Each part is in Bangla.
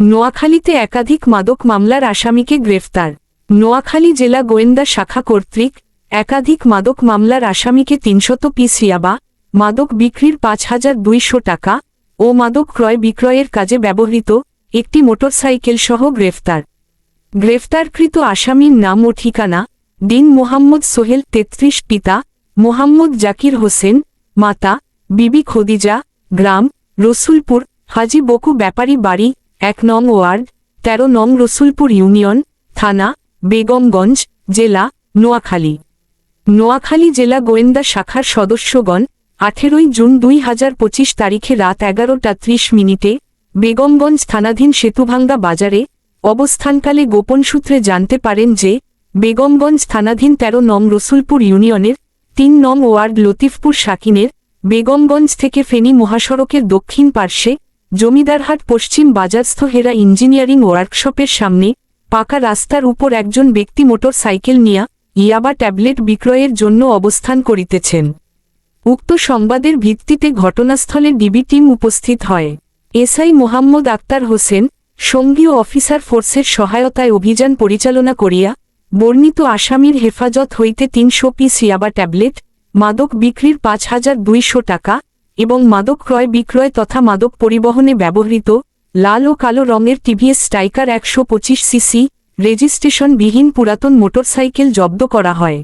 নোয়াখালীতে একাধিক মাদক মামলার আসামিকে গ্রেফতার। নোয়াখালী জেলা গোয়েন্দা শাখা কর্তৃক একাধিক মাদক মামলার আসামিকে তিনশত পিস ইয়াবা, মাদক বিক্রির পাঁচ হাজার দুইশো টাকা ও মাদক ক্রয় বিক্রয়ের কাজে ব্যবহৃত একটি মোটরসাইকেল সহ গ্রেফতার। গ্রেফতারকৃত আসামির নাম ও ঠিকানা, দিন মোহাম্মদ সোহেল তেত্রিশ, পিতা মোহাম্মদ জাকির হোসেন, মাতা বিবি খদিজা, গ্রাম রসুলপুর, হাজি বকু ব্যাপারী বাড়ি এক নং ওয়ার্ড, তেরো নং রসুলপুর ইউনিয়ন, থানা, বেগমগঞ্জ জেলা, নোয়াখালী। নোয়াখালী জেলা গোয়েন্দা শাখার সদস্যগণ আঠেরোই জুন দুই হাজার পঁচিশ তারিখে রাত এগারোটা ত্রিশ মিনিটে বেগমগঞ্জ থানাধীন সেতুভাঙ্গা বাজারে অবস্থানকালে গোপন সূত্রে জানতে পারেন যে, বেগমগঞ্জ থানাধীন তেরো নং রসুলপুর ইউনিয়নের তিন নং ওয়ার্ড লতিফপুর শাকিনের বেগমগঞ্জ থেকে ফেনী মহাসড়কের দক্ষিণ পার্শ্বে জমিদারহাট পশ্চিম বাজারস্থ হেরা ইঞ্জিনিয়ারিং ওয়ার্কশপের সামনে পাকা রাস্তার উপর একজন ব্যক্তি মোটর সাইকেল নিয়া ইয়াবা ট্যাবলেট বিক্রয়ের জন্য অবস্থান করিতেছেন। উক্ত সংবাদের ভিত্তিতে ঘটনাস্থলে ডিবি টিম উপস্থিত হয়। এসআই মোহাম্মদ আক্তার হোসেন সঙ্গীয় অফিসার ফোর্সের সহায়তায় অভিযান পরিচালনা করিয়া বর্ণিত আসামির হেফাজত হইতে তিনশো পিস ইয়াবা ট্যাবলেট, মাদক বিক্রির পাঁচ হাজার দুইশো টাকা এবং মাদক ক্রয় বিক্রয় তথা মাদক পরিবহনে ব্যবহৃত লাল ও কালো রঙের টিভিএস স্ট্রাইকার একশো পঁচিশ সিসি রেজিস্ট্রেশনবিহীন পুরাতন মোটরসাইকেল জব্দ করা হয়।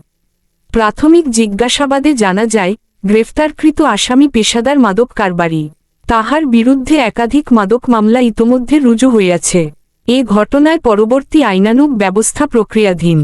প্রাথমিক জিজ্ঞাসাবাদে জানা যায়, গ্রেফতারকৃত আসামি পেশাদার মাদক কারবারি। তাহার বিরুদ্ধে একাধিক মাদক মামলা ইতোমধ্যে রুজু হইয়াছে। এ ঘটনায় পরবর্তী আইনানুগ ব্যবস্থা প্রক্রিয়াধীন।